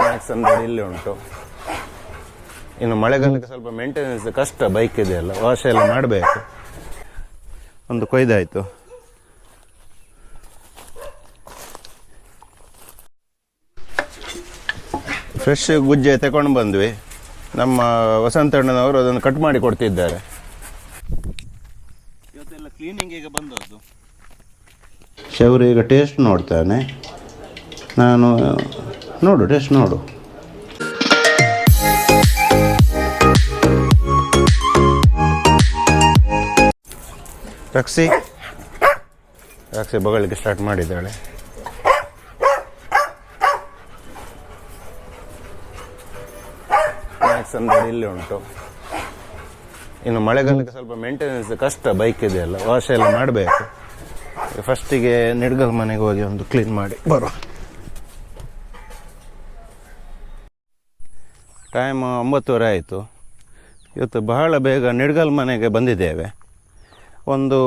Snacks ಅಂಗಡಿ ಇಲ್ಲಿ ಉಂಟು. ಇನ್ನು ಮಳೆಗಾಲಕ್ಕೆ ಸ್ವಲ್ಪ ಮೇಂಟೆನೆನ್ಸ್ ಕಷ್ಟ ಬೈಕ್ ಇದೆಯಲ್ಲ ವಾಶ್ ಎಲ್ಲ ಮಾಡಬೇಕು. ಒಂದು ಕೊಯ್ದಾಯಿತು ಫ್ರೆಶ್ ಗುಜ್ಜೆ ತಗೊಂಡು ಬಂದ್ವಿ. ನಮ್ಮ ವಸಂತಣ್ಣನವರು ಅದನ್ನು ಕಟ್ ಮಾಡಿ ಕೊಡ್ತಿದ್ದಾರೆ. ಇವತ್ತೆಲ್ಲ ಕ್ಲೀನಿಂಗಿಗೆ ಬಂದದ್ದು? ಶೌರಿ ಈಗ ಟೇಸ್ಟ್ ನೋಡ್ತಾನೆ. ನಾನು ನೋಡು ಟೇಸ್ಟ್ ನೋಡು. ರಕ್ಸಿ ರಕ್ಸಿ ಬಗಳಿಗೆ ಸ್ಟಾರ್ಟ್ ಮಾಡಿದ್ದಾಳೆ. ಅಂದರೆ ಇಲ್ಲಿ ಉಂಟು. ಇನ್ನು ಮಳೆಗಾಲಕ್ಕೆ ಸ್ವಲ್ಪ ಮೇಂಟೆನೆನ್ಸ್ ಕಷ್ಟ ಬೈಕ್ ಇದೆಯಲ್ಲ ವಾಶ್ ಎಲ್ಲ ಮಾಡಬೇಕು. ಫಸ್ಟಿಗೆ ನಿಡ್ಗಲ್ ಮನೆಗೆ ಹೋಗಿ ಒಂದು ಕ್ಲೀನ್ ಮಾಡಿ. ಬರುವ. ಟೈಮ್ ಒಂಬತ್ತುವರೆ ಆಯಿತು. ಇವತ್ತು ಬಹಳ ಬೇಗ ನಿಡ್ಗಲ್ ಮನೆಗೆ ಬಂದಿದ್ದೇವೆ. ಒಂದು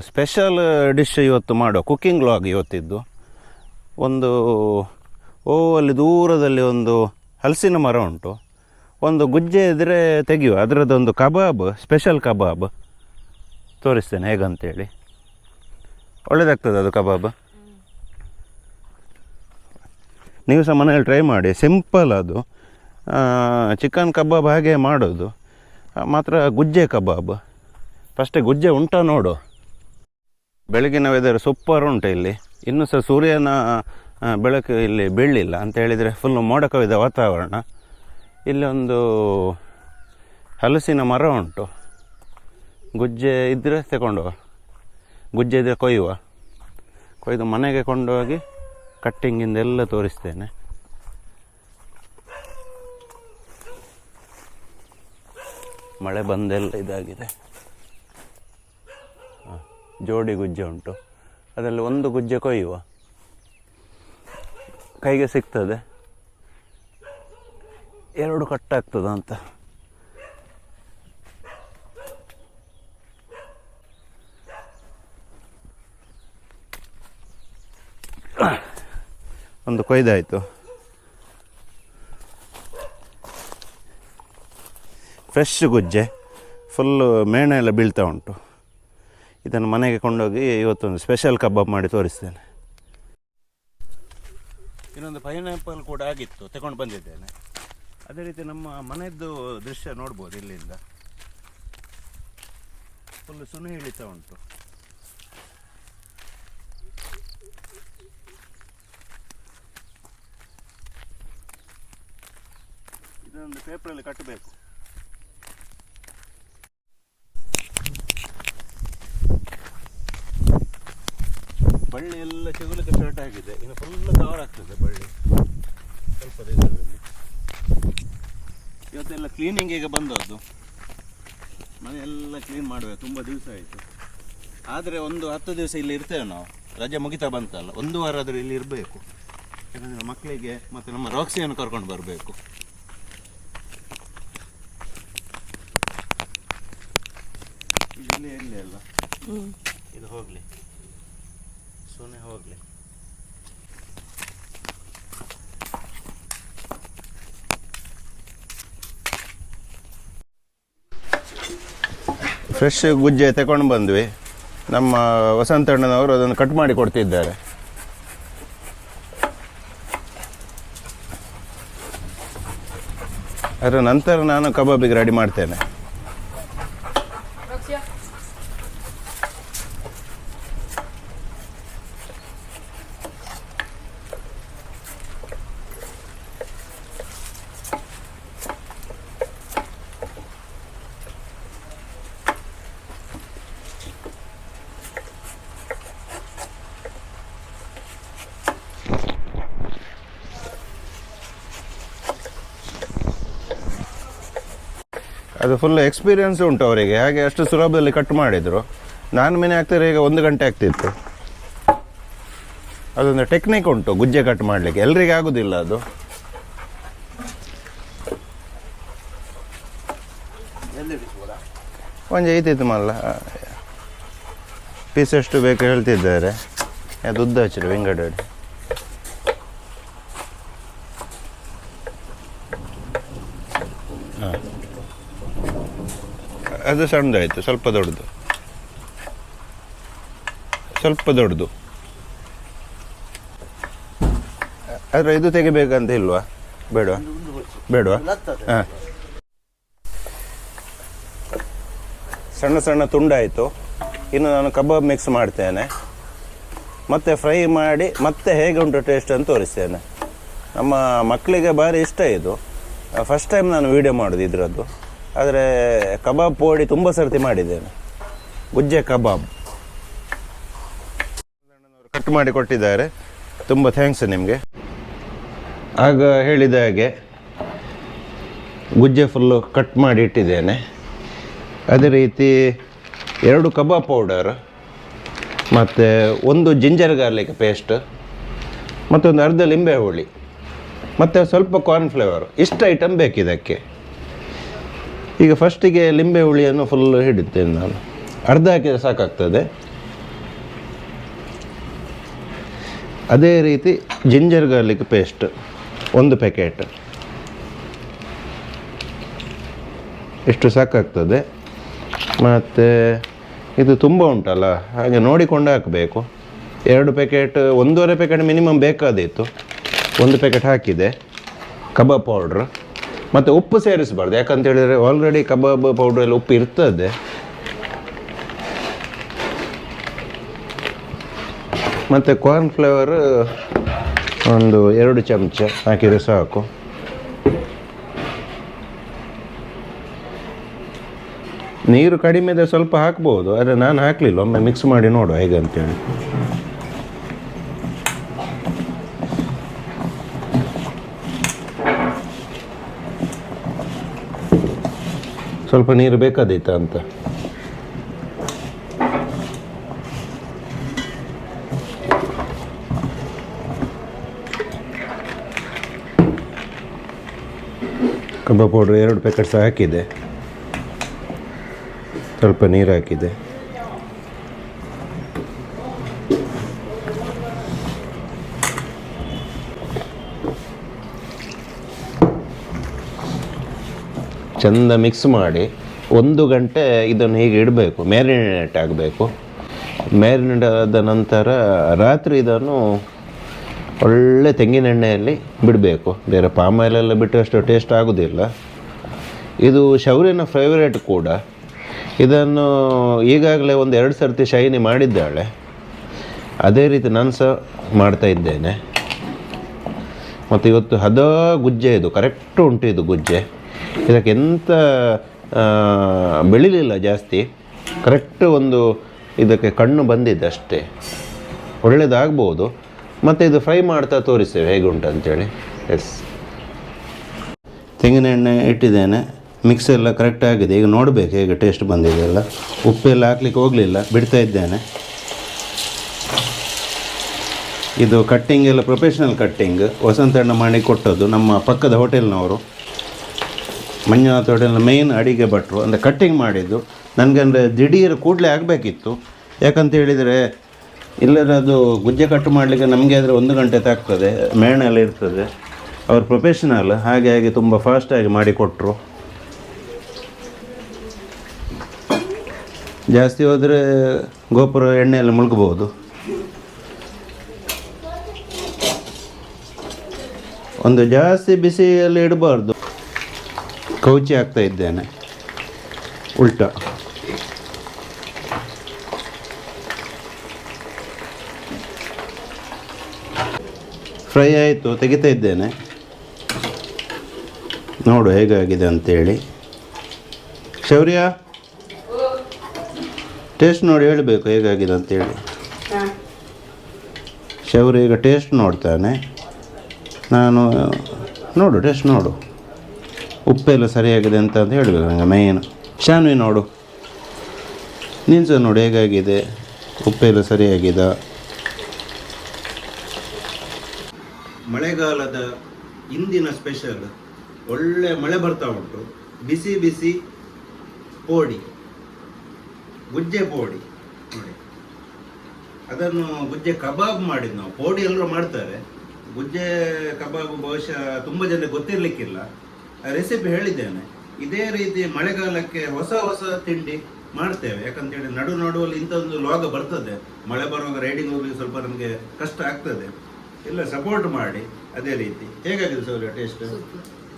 ಸ್ಪೆಷಲ್ ಡಿಶ್ ಇವತ್ತು ಮಾಡೋ ಕುಕ್ಕಿಂಗ್ ಲಾಗ್ ಇವತ್ತಿದ್ದು. ಒಂದು ಓ ಅಲ್ಲಿ ದೂರದಲ್ಲಿ ಒಂದು ಹಲಸಿನ ಮರ ಉಂಟು. ಒಂದು ಗುಜ್ಜೆ ಇದ್ದರೆ ತೆಗೆಯುವ ಅದರದ್ದೊಂದು ಕಬಾಬ್ ಸ್ಪೆಷಲ್ ಕಬಾಬ್. ತೋರಿಸ್ತೇನೆ ಹೇಗಂತೇಳಿ. ಒಳ್ಳೆಯದಾಗ್ತದೆ ಅದು ಕಬಾಬ್? ನೀವು ಸಹ ಮನೇಲಿ ಟ್ರೈ ಮಾಡಿ ಸಿಂಪಲ್ ಅದು. ಚಿಕನ್ ಕಬಾಬ್ ಹಾಗೆ ಮಾಡೋದು. ಮಾತ್ರ ಗುಜ್ಜೆ ಕಬಾಬ್. ಫಸ್ಟೇ ಗುಜ್ಜೆ ಉಂಟಾ ನೋಡು. ಬೆಳಗಿನ ವೆದರ್ ಸೂಪರ್ ಉಂಟು ಇಲ್ಲಿ. ಇನ್ನೂ ಸಹ ಸೂರ್ಯನ ಬೆಳಕು ಇಲ್ಲಿ ಬೀಳಲಿಲ್ಲ. ಅಂತ ಹೇಳಿದರೆ ಫುಲ್ಲು ಮೋಡ ಕವಿದ ವಾತಾವರಣ. ಇಲ್ಲಿ ಒಂದು ಹಲಸಿನ ಮರ ಉಂಟು. ಗುಜ್ಜೆ ಇದ್ದರೆ ತಗೊಂಡು ಗುಜ್ಜೆ ಇದ್ದರೆ ಕೊಯ್ಯುವ. ಕೊಯ್ದು ಮನೆಗೆ ಕೊಂಡೋಗಿ ಕಟ್ಟಿಂಗಿಂದ ಎಲ್ಲ ತೋರಿಸ್ತೇನೆ. ಮಳೆ ಬಂದೆಲ್ಲ ಇದಾಗಿದೆ. ಜೋಡಿ ಗುಜ್ಜೆ ಉಂಟು. ಅದರಲ್ಲಿ ಒಂದು ಗುಜ್ಜೆ ಕೊಯ್ಯುವ. ಕೈಗೆ ಸಿಗ್ತದೆ. ಎರಡು ಕಟ್ಟಾಗ್ತದ ಅಂತ. ಒಂದು ಕೊಯ್ದಾಯಿತು. ಫ್ರೆಶ್ ಗುಜ್ಜೆ ಫುಲ್ಲು ಮೇಣ ಎಲ್ಲ ಬೀಳ್ತಾ ಉಂಟು. ಇದನ್ನು ಮನೆಗೆ ಕೊಂಡೋಗಿ ಇವತ್ತೊಂದು ಸ್ಪೆಷಲ್ ಕಬಾಬ್ ಮಾಡಿ ತೋರಿಸ್ತೇನೆ. ಇನ್ನೊಂದು ಪೈನಾಪಲ್ ಕೂಡ ಆಗಿತ್ತು, ತಗೊಂಡು ಬಂದಿದ್ದೇನೆ. ಅದೇ ರೀತಿ ನಮ್ಮ ಮನೆಯದ್ದು ದೃಶ್ಯ ನೋಡ್ಬೋದು ಇಲ್ಲಿಂದ. ಫುಲ್ ಸುನಿ ಇಳಿತಾ ಉಂಟು. ಇದೊಂದು ಪೇಪರಲ್ಲಿ ಕಟ್ಟಬೇಕು. ಬಳ್ಳಿ ಎಲ್ಲ ಚಿಗುಲಿಕ್ಕೆ ಸ್ಟಾರ್ಟ್ ಆಗಿದೆ. ಇನ್ನು ಫುಲ್ ಕವರ್ ಆಗ್ತದೆ ಬಳ್ಳಿ. ಸ್ವಲ್ಪ ದಿವಸದಲ್ಲಿ ಇವತ್ತೆಲ್ಲ ಕ್ಲೀನಿಂಗ್ ಈಗ ಬಂದದ್ದು. ಮನೆಯೆಲ್ಲ ಕ್ಲೀನ್ ಮಾಡಬೇಕು ತುಂಬ ದಿವಸ ಆಯಿತು. ಆದರೆ ಒಂದು ಹತ್ತು ದಿವಸ ಇಲ್ಲಿ ಇರ್ತೇವೆ ನಾವು. ರಜೆ ಮುಗಿತಾ ಬಂತಲ್ಲ, ಒಂದು ವಾರ ಆದರೂ ಇಲ್ಲಿ ಇರಬೇಕು. ಯಾಕಂದರೆ ಮಕ್ಕಳಿಗೆ ಮತ್ತು ನಮ್ಮ ರಾಕ್ಸಿಯನ್ನು ಕರ್ಕೊಂಡು ಬರಬೇಕು ಇಲ್ಲಿ ಎಲ್ಲಿ ಅಲ್ಲ ಇದು ಹೋಗಲಿ ಸೊನ್ನೆ ಹೋಗಲಿ. ಫ್ರೆಶ್ ಗುಜ್ಜೆ ತಗೊಂಡು ಬಂದ್ವಿ. ನಮ್ಮ ವಸಂತಣ್ಣನವರು ಅದನ್ನು ಕಟ್ ಮಾಡಿ ಕೊಡ್ತಿದ್ದಾರೆ. ಅದರ ನಂತರ ನಾನು ಕಬಾಬಿಗೆ ರೆಡಿ ಮಾಡ್ತೇನೆ. ಅದು ಫುಲ್ ಎಕ್ಸ್ಪೀರಿಯನ್ಸ್ ಉಂಟು ಅವರಿಗೆ. ಹಾಗೆ ಅಷ್ಟು ಸುಲಭದಲ್ಲಿ ಕಟ್ ಮಾಡಿದರು. ನಾನು ಮನೆ ಆಗ್ತಾರೆ ಈಗ ಒಂದು ಗಂಟೆ ಆಗ್ತಿತ್ತು. ಅದೊಂದು ಟೆಕ್ನಿಕ್ ಉಂಟು, ಗುಜ್ಜೆ ಕಟ್ ಮಾಡಲಿಕ್ಕೆ. ಎಲ್ರಿಗೆ ಆಗೋದಿಲ್ಲ ಅದು. ಒಂದು ಐತಿತ್ತು ಮಲ್ಲ. ಪೀಸ್ ಎಷ್ಟು ಬೇಕು ಹೇಳ್ತಿದ್ದಾರೆ. ಅದು ಉದ್ದ ಹಚ್ಚಿರು ವಿಂಗಡಡಿ ಹಾಂ. ಅದು ಸಣ್ಣದಾಯಿತು ಸ್ವಲ್ಪ ದೊಡ್ಡದು. ಸ್ವಲ್ಪ ದೊಡ್ಡದು. ಆದರೆ ಇದು ತೆಗಿಬೇಕಂತ ಇಲ್ವಾ? ಬೇಡವಾ ಬೇಡವಾ ಹಾಂ. ಸಣ್ಣ ಸಣ್ಣ ತುಂಡಾಯಿತು. ಇನ್ನು ನಾನು ಕಬಾಬ್ ಮಿಕ್ಸ್ ಮಾಡ್ತೇನೆ. ಮತ್ತೆ ಫ್ರೈ ಮಾಡಿ ಮತ್ತೆ ಹೇಗೆ ಉಂಟು ಟೇಸ್ಟ್ ಅಂತ ತೋರಿಸ್ತೇನೆ. ನಮ್ಮ ಮಕ್ಕಳಿಗೆ ಭಾರಿ ಇಷ್ಟ ಇದು. ಫಸ್ಟ್ ಟೈಮ್ ನಾನು ವೀಡಿಯೋ ಮಾಡೋದು ಇದರದ್ದು. ಆದರೆ ಕಬಾಬ್ ಪೋಡಿ ತುಂಬ ಸರ್ತಿ ಮಾಡಿದ್ದೇನೆ. ಗುಜ್ಜೆ ಕಬಾಬ್. ಕಟ್ ಮಾಡಿ ಕೊಟ್ಟಿದ್ದಾರೆ. ತುಂಬ ಥ್ಯಾಂಕ್ಸ್ ನಿಮಗೆ. ಆಗ ಹೇಳಿದ ಹಾಗೆ ಗುಜ್ಜೆ ಫುಲ್ಲು ಕಟ್ ಮಾಡಿ ಇಟ್ಟಿದ್ದೇನೆ. ಅದೇ ರೀತಿ ಎರಡು ಕಬಾಬ್ ಪೌಡರ್ ಮತ್ತು ಒಂದು ಜಿಂಜರ್ ಗಾರ್ಲಿಕ್ ಪೇಸ್ಟ್ ಮತ್ತೊಂದು ಅರ್ಧ ಲಿಂಬೆ ಹುಳಿ, ಮತ್ತು ಸ್ವಲ್ಪ ಕಾರ್ನ್ಫ್ಲೇವರ್ ಇಷ್ಟು ಐಟಮ್ ಬೇಕಿದ್ದಕ್ಕೆ ಈಗ ಫಸ್ಟಿಗೆ ಲಿಂಬೆ ಹುಳಿಯನ್ನು ಫುಲ್ ಹಿಡಿತೇನೆ ನಾನು. ಅರ್ಧ ಹಾಕಿದರೆ ಸಾಕಾಗ್ತದೆ. ಅದೇ ರೀತಿ ಜಿಂಜರ್ ಗಾರ್ಲಿಕ್ ಪೇಸ್ಟ್ ಒಂದು ಪ್ಯಾಕೆಟ್ ಇಷ್ಟು ಸಾಕಾಗ್ತದೆ. ಮತ್ತು ಇದು ತುಂಬ ಉಂಟಲ್ಲ, ಹಾಗೆ ನೋಡಿಕೊಂಡು ಹಾಕಬೇಕು. ಎರಡು ಪ್ಯಾಕೆಟ್ ಒಂದೂವರೆ ಪ್ಯಾಕೆಟ್ ಮಿನಿಮಮ್ ಬೇಕಾದಿತ್ತು ಒಂದು ಪ್ಯಾಕೆಟ್ ಹಾಕಿದೆ. ಕಬಾಬ್ ಪೌಡ್ರ್ ಮತ್ತು ಉಪ್ಪು ಸೇರಿಸಬಾರ್ದು. ಯಾಕಂತ ಹೇಳಿದರೆ ಆಲ್ರೆಡಿ ಕಬಾಬ್ ಪೌಡ್ರಲ್ಲಿ ಉಪ್ಪು ಇರ್ತದೆ. ಮತ್ತು ಕಾರ್ನ್ಫ್ಲವರ್ ಒಂದು ಎರಡು ಚಮಚ ಹಾಕಿದರೆ ಸಾಕು. ನೀರು ಕಡಿಮೆ ಇದೆ ಸ್ವಲ್ಪ ಹಾಕ್ಬೋದು, ಆದರೆ ನಾನು ಹಾಕಲಿಲ್ಲ. ಒಮ್ಮೆ ಮಿಕ್ಸ್ ಮಾಡಿ ನೋಡುವ ಹೇಗೆ ಸ್ವಲ್ಪ ನೀರು ಬೇಕಾದೀತ ಅಂತ. ಕಬ್ಬ ಪೌಡ್ರ್ ಎರಡು ಪ್ಯಾಕೆಟ್ ಸಹ ಹಾಕಿದೆ ಸ್ವಲ್ಪ ನೀರು ಹಾಕಿದೆ ಚೆಂದ ಮಿಕ್ಸ್ ಮಾಡಿ ಒಂದು ಗಂಟೆ ಇದನ್ನು ಹೀಗೆ ಇಡಬೇಕು ಮ್ಯಾರಿನೇಟ್ ಆಗಬೇಕು. ಮ್ಯಾರಿನೇಟ್ ಆದ ನಂತರ ರಾತ್ರಿ ಇದನ್ನು ಒಳ್ಳೆ ತೆಂಗಿನೆಣ್ಣೆಯಲ್ಲಿ ಬಿಡಬೇಕು. ಬೇರೆ ಪಾಮ್ ಆಯಿಲೆಲ್ಲ ಬಿಟ್ಟಷ್ಟು ಟೇಸ್ಟ್ ಆಗೋದಿಲ್ಲ. ಇದು ಶೌರ್ಯನ ಫೇವರೇಟ್ ಕೂಡ. ಇದನ್ನು ಈಗಾಗಲೇ ಒಂದು ಎರಡು ಸರ್ತಿ ಶೈನಿ ಮಾಡಿದ್ದಾಳೆ. ಅದೇ ರೀತಿ ನಾನು ಸಹ ಮಾಡ್ತಾ ಇದ್ದೇನೆ. ಮತ್ತು ಇವತ್ತು ಹದ ಗುಜ್ಜೆ ಇದು ಕರೆಕ್ಟ್ ಉಂಟು ಇದು ಗುಜ್ಜೆ. ಇದಕ್ಕೆ ಎಂಥ ಬೆಳಿಲಿಲ್ಲ ಜಾಸ್ತಿ. ಕರೆಕ್ಟ್ ಒಂದು ಇದಕ್ಕೆ ಕಣ್ಣು ಬಂದಿದೆ ಅಷ್ಟೇ. ಒಳ್ಳೆಯದಾಗ್ಬೋದು ಮತ್ತು ಇದು ಫ್ರೈ ಮಾಡ್ತಾ ತೋರಿಸ್ತೇವೆ ಹೇಗೆ ಉಂಟು ಅಂತೇಳಿ. ಎಸ್ ತೆಂಗಿನ ಎಣ್ಣೆ ಇಟ್ಟಿದ್ದೇನೆ. ಮಿಕ್ಸ್ ಎಲ್ಲ ಕರೆಕ್ಟ್ ಆಗಿದೆ. ಈಗ ನೋಡಬೇಕು ಹೇಗೆ ಟೇಸ್ಟ್ ಬಂದಿದೆ ಎಲ್ಲ. ಉಪ್ಪೆಲ್ಲ ಹಾಕ್ಲಿಕ್ಕೆ ಹೋಗಲಿಲ್ಲ, ಬಿಡ್ತಾ ಇದ್ದೇನೆ. ಇದು ಕಟ್ಟಿಂಗ್ ಎಲ್ಲ ಪ್ರೊಫೆಷ್ನಲ್ ಕಟ್ಟಿಂಗ್ ವಸಂತಣ್ಣ ಮಾಡಿ ಕೊಟ್ಟದ್ದು ನಮ್ಮ ಪಕ್ಕದ ಹೋಟೆಲ್ನವರು ಮಂಜುನಾಥ್ ಹೋಟೆಲ್ನ ಮೇಯ್ನ್ ಅಡಿಗೆ ಭಟ್ರು. ಅಂದರೆ ಕಟ್ಟಿಂಗ್ ಮಾಡಿದ್ದು. ನನಗಂದರೆ ದಿಢೀರ್ ಕೂಡಲೇ ಆಗಬೇಕಿತ್ತು. ಯಾಕಂತ ಹೇಳಿದರೆ ಇಲ್ಲದ್ರೆ ಅದು ಗುಜ್ಜೆ ಕಟ್ಟು ಮಾಡಲಿಕ್ಕೆ ನಮಗೆ ಆದರೆ ಒಂದು ಗಂಟೆ ತಾಗ್ತದೆ. ಮೇಣ ಎಲ್ಲ ಇರ್ತದೆ. ಅವರು ಪ್ರೊಫೆಷನಲ್ ಹಾಗೆ ಹಾಗೆ ತುಂಬ ಫಾಸ್ಟಾಗಿ ಮಾಡಿಕೊಟ್ರು ಜಾಸ್ತಿ ಹೋದರೆ ಗೋಪುರ ಎಣ್ಣೆಯಲ್ಲಿ ಮುಳುಗ್ಬೋದು. ಒಂದು ಜಾಸ್ತಿ ಬಿಸಿಯಲ್ಲಿ ಇಡಬಾರ್ದು. ಕೌಚಿ ಆಗ್ತಾ ಇದ್ದೇನೆ. ಉಲ್ಟ. ಫ್ರೈ ಆಯಿತು ತೆಗಿತಾ ಇದ್ದೇನೆ. ನೋಡು ಹೇಗಾಗಿದೆ ಅಂತೇಳಿ. ಶೌರ್ಯ ಟೇಸ್ಟ್ ನೋಡಿ ಹೇಳಬೇಕು ಹೇಗಾಗಿದೆ ಅಂತೇಳಿ. ಶೌರ್ಯ ಈಗ ಟೇಸ್ಟ್ ನೋಡ್ತಾನೆ. ನಾನು ನೋಡು ಟೇಸ್ಟ್ ನೋಡು. ಉಪ್ಪೆಲ್ಲ ಸರಿಯಾಗಿದೆ ಅಂತ ಅಂತ ಹೇಳಬೇಕು ನನಗೆ ಮೇಯ್ನ್ ಶಾನ್ವಿ ನೋಡು. ನೀನು ಸಹ ನೋಡು, ಹೇಗಾಗಿದೆ? ಉಪ್ಪೆಲ್ಲ ಸರಿಯಾಗಿದೆ? ಮಳೆಗಾಲದ ಇಂದಿನ ಸ್ಪೆಷಲ್ ಒಳ್ಳೆ ಮಳೆ ಬರ್ತಾ ಉಂಟು. ಬಿಸಿ ಬಿಸಿ ಪೋಡಿ, ಗುಜ್ಜೆ ಪೋಡಿ ನೋಡಿ. ಅದನ್ನು ಗುಜ್ಜೆ ಕಬಾಬ್ ಮಾಡಿದ್ದು ನಾವು. ಪೋಡಿ ಎಲ್ಲರೂ ಮಾಡ್ತಾರೆ. ಗುಜ್ಜೆ ಕಬಾಬ್ ಬಹುಶಃ ತುಂಬ ಜನ ಗೊತ್ತಿರಲಿಕ್ಕಿಲ್ಲ. ರೆಸಿಪಿ ಹೇಳಿದ್ದೇನೆ. ಇದೇ ರೀತಿ ಮಳೆಗಾಲಕ್ಕೆ ಹೊಸ ಹೊಸ ತಿಂಡಿ ಮಾಡ್ತೇವೆ. ಯಾಕಂತೇಳಿ ನಡು ನಡುವಲ್ಲಿ ಇಂಥ ಒಂದು ಲೋಗ ಬರ್ತದೆ. ಮಳೆ ಬರುವಾಗ ರೈಡಿಂಗ್ ಹೋಗ್ಲಿಕ್ಕೆ ಸ್ವಲ್ಪ ನಮಗೆ ಕಷ್ಟ ಆಗ್ತದೆ. ಎಲ್ಲ ಸಪೋರ್ಟ್ ಮಾಡಿ ಅದೇ ರೀತಿ. ಹೇಗಾಗಿದೆ ಸೌರ್ಯ ಟೇಸ್ಟ್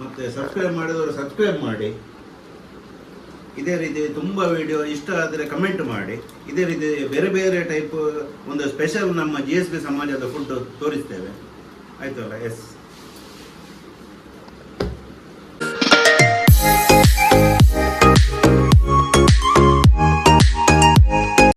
ಮತ್ತೆ ಸಬ್ಸ್ಕ್ರೈಬ್ ಮಾಡಿದವರು ಸಬ್ಸ್ಕ್ರೈಬ್ ಮಾಡಿ. ಇದೇ ರೀತಿ ತುಂಬ ವಿಡಿಯೋ ಇಷ್ಟ ಆದರೆ ಕಮೆಂಟ್ ಮಾಡಿ. ಇದೇ ರೀತಿ ಬೇರೆ ಬೇರೆ ಟೈಪ್ ಒಂದು ಸ್ಪೆಷಲ್ ನಮ್ಮ ಜಿ ಎಸ್ ಬಿ ಸಮಾಜದ ಫುಡ್ ತೋರಿಸ್ತೇವೆ. ಆಯ್ತಲ್ಲ? ಎಸ್